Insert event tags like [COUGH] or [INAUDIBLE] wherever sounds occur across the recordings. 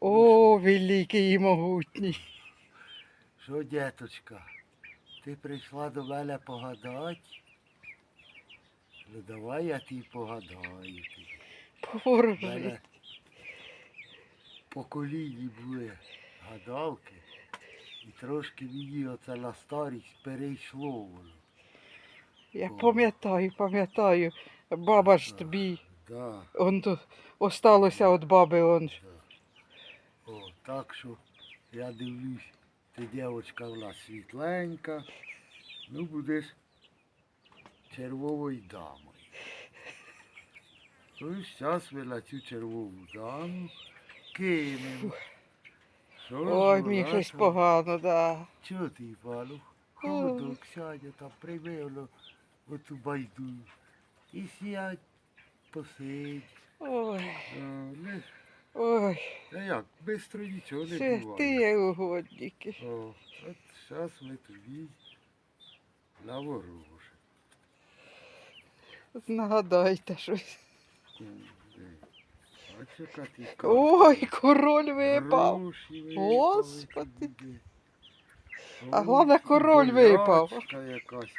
О, великий і могутній. Що, діточка, ти прийшла до мене погадати? Ну давай я тобі погадаю. Поворожи. мене по коліні були гадалки, і трошки мені оце на старість перейшло воно. Я пам'ятаю, пам'ятаю. Баба ж тобі. Да, Он тут осталося від баби. Он. да. Так що я дивлюсь, ти дівчинка в нас світленька, ну будеш червовою дамою. Ну, зараз ми на цю червову даму кинемо. Ой, мені щось погано, да. Чого ти, Івану? Ходок, сядь, там прийми воно оту байду. І сядь, посидь. Ой, А, ой, а як, бистро нічого не буває. ти угодники. О, от зараз ми тобі наворожимо. Нагадайте щось. Ой, король випав. Господи. А головне, король випав. якась.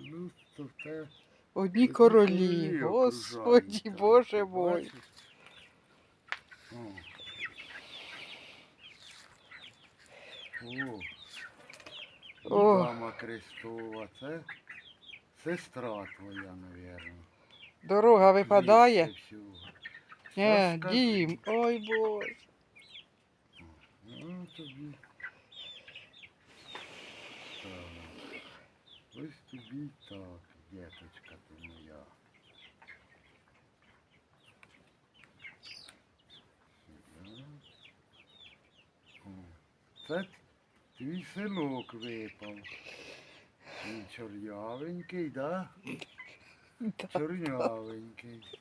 Ну, то те. Одні королі. Господі, Боже мой. О. Дама Крестова, це сестра твоя, мабуть. Дорога випадає. Ні, дім. Ой, боже. Ну, тобі. Так. Ось тобі так, діточка ти моя. Сюди. О, Це твій синок випав. Він чорнявенький, да? Чорнявенький.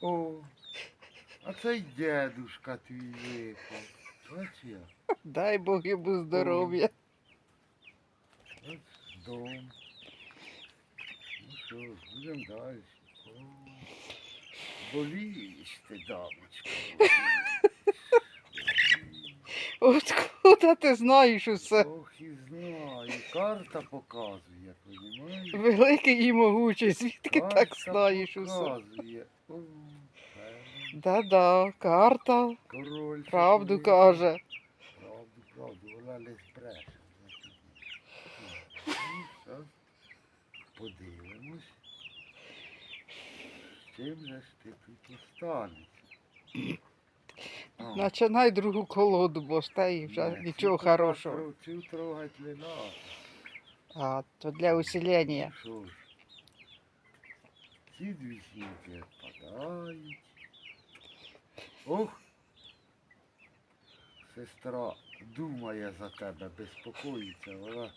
О, а цей дедушка твій випав. Ось я. Дай Бог йому здоров'я. Ось дом. Ну що ж, будемо далі. О, Болієш ти, дамочка. Откуда ти знаєш усе? Ох і знаю. Карта показує, розумієш? Великий і могучий, звідки так знаєш усе? показує. Да-да, карта Король. правду такий. каже. Правду, правду, вона не збреше. Ну, Подивимось. З чим же ж ти тут останешся? Починай другу колоду, бо ж та й вже ні, нічого хорошого. Цю трогать не. А, то для усилення. Що ж? Ці дві сімки відпадають. Ох! Сестра думає за тебе, безпокоїться, вона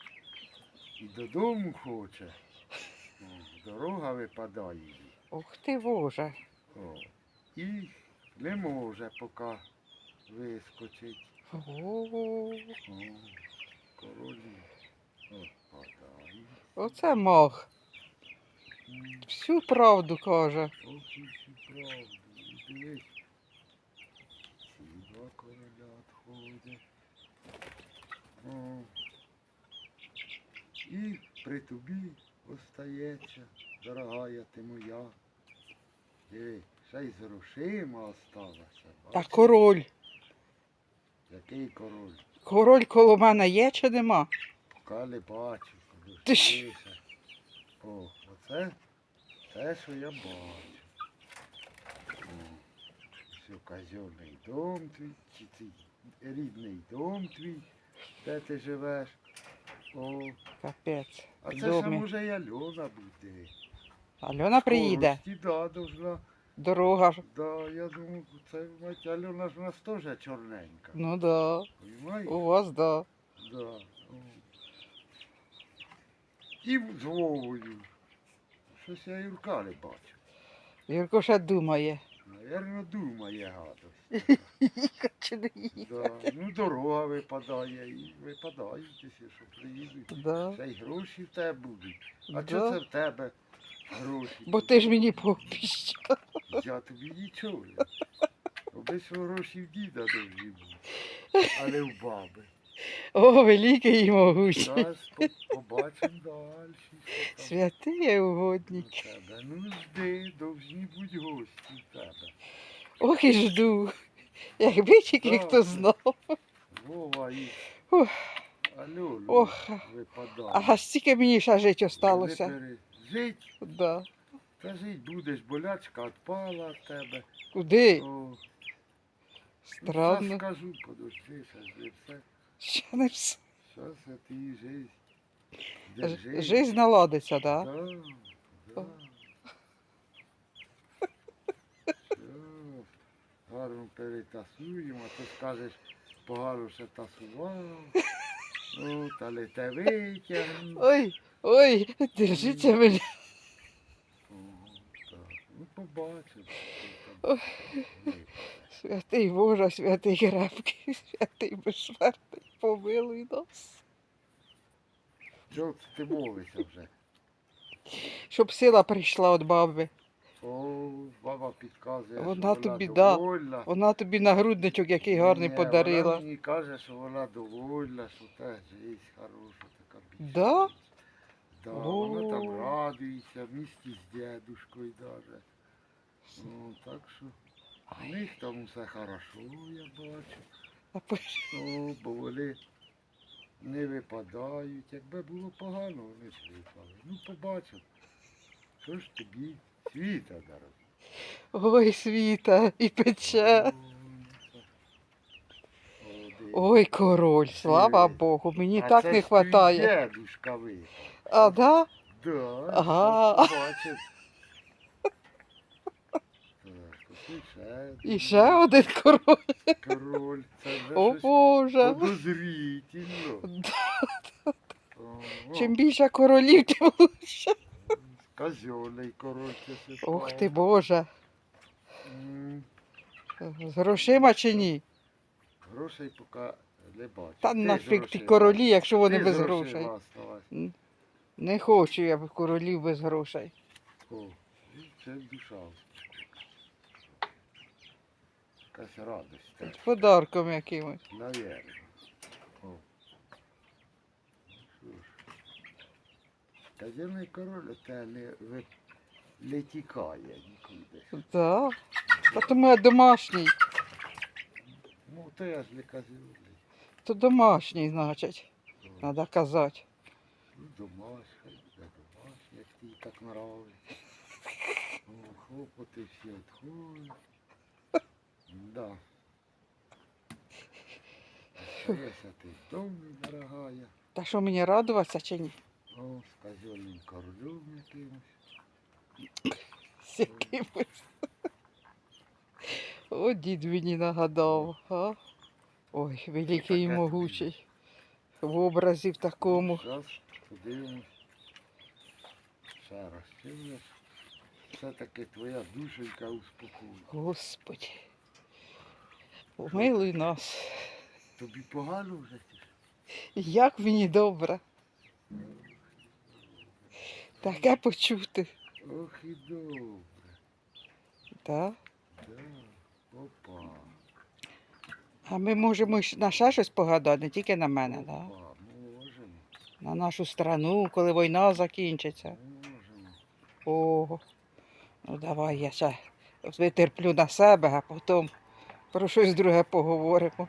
і додому хоче. О, дорога випадає їй. Ух ти, Боже. О, і не може поки вискочить. О, О, королі відпадає. оце мах. Всю правду каже. І всю правду. І дивись. Ці два короля відходять. О. І при тобі остається, дорогая ти моя. Диви, ще й з грошима осталася. Та бачиш? король. Який король? Король коло мене є чи нема? Поки не бачу. Ти ж- подивися. О, оце те, що я бачу. О, все, казенний дом твій, чи цей рідний дом твій, де ти живеш. О, Капець. а це ще домі. може і Альона буде. Альона приїде. Скорості, да, должна. Дорога ж. Да, я думаю, це мать, Альона ж у нас теж чорненька. Ну да. Понимаєш? У вас да. Да. о. І з Вовою. Щось я Юрка не бачу. Юрко ще думає. Наверно, думає гадость. Їхати чи не їхати. Да. Ну, дорога випадає і випадають, якщо що приїдуть. Да. Ще й гроші в тебе будуть. А Да. чого це в тебе гроші? Бо ти ж мені пообіщав. Я тобі нічого. Обично гроші в діда довжі бути, а в баби. О, великий і могучий. Зараз побачимо далі. Святий угодник. тебе. Ну жди, довжні будь гості в тебе. Ох і жду. Якби тільки хто знав. Вова і Ух. Алло, Ох. випадає. А стільки мені ще жити осталося. Жить, Да. та жить будеш, болячка відпала від тебе. Куди? О, ну, Странно. щас скажу, подожди, же все. Ще не все. Щас я ти жизнь. Ж- Держи. Жизнь наладиться, Да, да? да. Все, гарно перетасуємо, а то скажеш, погано ще тасував. [LAUGHS] От, але те витягну. Ой, ой, держіться мене. Ну, побачимо. Ой. Святий Боже, святий крепкий, святий безсмертний, помилуй нас. Це ти молишся вже? Щоб сила прийшла від баби. О, баба підказує, Вона що тобі вона да. довольна. Вона тобі нагрудничок який гарний Ні, подарила. Вона мені каже, що вона довольна, що та життя хороша, така більша. Да? Да, вона там радується, в місті з дедушкою даже. Ну, так що в них там усе хорошо, я бачу. А Ну, бо вони не випадають. Якби було погано, вони б випали. Ну, побачив. Що ж тобі світа дорога? Ой, світа, і пече. Ой, король, слава Богу, мені А так не вистачає. Дедушка випав. А, да? Да, Ага. Так, і ще. Один король. Король. Це вже О щось Боже. подозрительно. [LAUGHS] О, Чим більше королів, тим лучше. Козьолий король це Ох ти Боже. М, З грошима чи ні? Грошей поки не бачу. Та Ти нафіг ті королі, якщо вони Ти без грошей. оставайся. Не хочу я королів без грошей. О, це душа. Якась радость. так. З подарком якимось. Наверно. О. Ну, що король от тебе не, ви- не тікає нікуди. Да. Та то я домашній. Ну, то я ж не казенний. То домашній, значить. Треба казати. Ну, домашній, да домашній, як тобі так нравиться. О, хлопоти всі відходять. Да. Остається ти вдома, дорогая. Та що мені радуватися чи ні? О, з казенним королем якимось. З якимось. О, дід мені нагадав. А? Ой, великий і могучий. В образі в такому. Зараз подивимось. Ще раз, чи вже все-таки твоя душенька успокоїть. Господи. Помилуй нас. Тобі погано вже? Як мені добре. Таке почути. Ох і добре. Да? Да. Опа. А ми можемо на ще щось погадати, не тільки на мене, да? На нашу страну, коли війна закінчиться. Ого. Ну давай я ще витерплю на себе, а потім про щось друге поговоримо.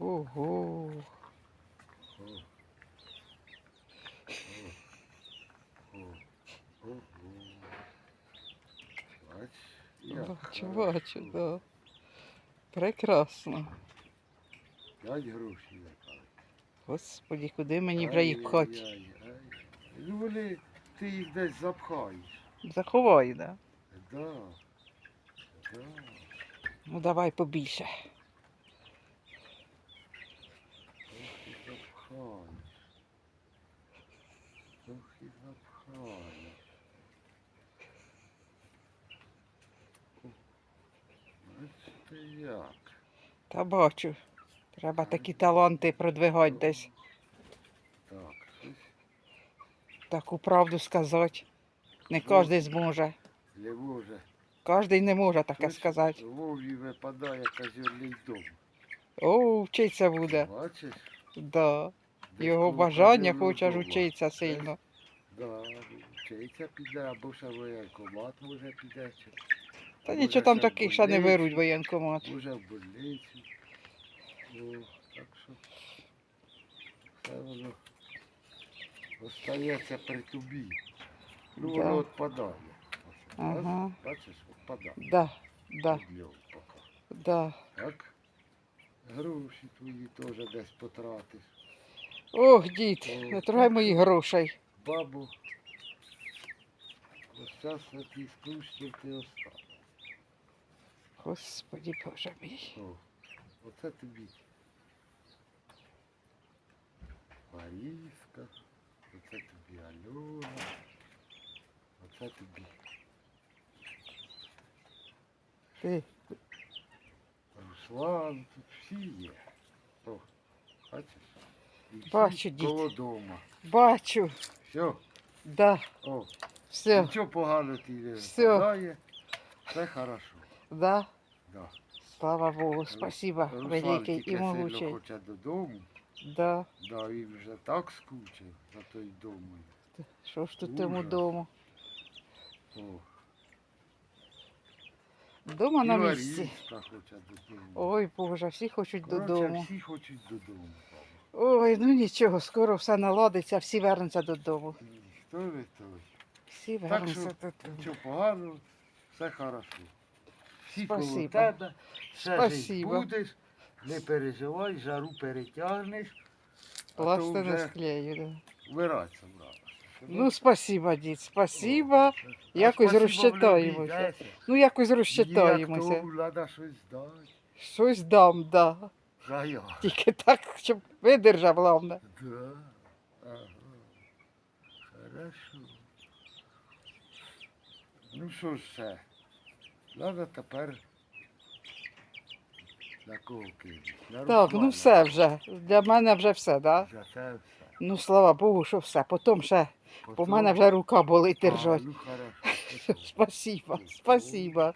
Ого. О. О. О. Ого. Бач, як Бачу, так. бачу, да. Прекрасно. П'ять грошей запали. Господи, куди мені вже їх пхати? Ну вони, ти їх десь запхаєш. Заховай, да? Да. Да. Ну давай побільше. Трохи запхаєш. Трохи запхаєш. О, Бачите як. Та бачу. Треба такі таланти продвигати десь. Так, таку правду сказати. Не кожен зможе. Не може. Кожен не може таке сказати. Вові випадає козьолий дом. О, вчиться буде. Бачиш? Да. Його бажання козьолого хоче ж дома. вчитися сильно. Да, вчиться піде, або ще воєнкомат може піде. чи- Та нічого там таких ще не беруть воєнкомат. Може в больницю. О, так що все воно остається при тобі. Ну, Да. воно відпадає. Оце, Ага. Бачиш, відпадає. Да, да, поки. да. Так? Гроші твої теж десь потратиш. Ох, дід, не трогай моїх грошей. Бабу. Ось час на тій скручці ти остав. Господи Боже мій. О, оце тобі. Маріска, оце тобі Альона, оце тобі Ти, Руслан, тут всі є. О, бачиш? І всі Бачу, дід. Коло дома. бачу, Все, да, о, все, нічого поганого ти не Всьо. випадає. Все хорошо. да. Да. Слава Богу, спасибо, Руслан великий і могучий. хоче додому. Да. Да, він вже так скучив за той дом. Що ж тут тому Ужас. дому? О, Дома на і місці. Лариска хоче додому. Ой, Боже, всі хочуть Коротше, додому. всі хочуть додому. Ой, ну нічого, скоро все наладиться, всі вернуться додому. Хто ви той? Всі Так вернуться що додому. нічого поганого, все хорошо. Всі коло Спасибо. тебе, все жить Спасибо. будеш, не переживай, жару перетягнеш, а то вже склею. Да. вмирати собралася. Ну, спасибо, дід, спасибо. якось розчитаємося. Ну, якось розчитаємося. Треба щось дати. Щось дам, да. А я. Тільки так, щоб видержав, головне. Да. Ага. Хорошо. Ну що ж ще? Треба тепер на кого кинути? На Так, ну все вже. Для мене вже все, да? За це все. Ну, слава Богу, що все. Потім ще, по в мене вже рука болить А, держать. Ну, хорошо. [LAUGHS] Спасибо, спасибо.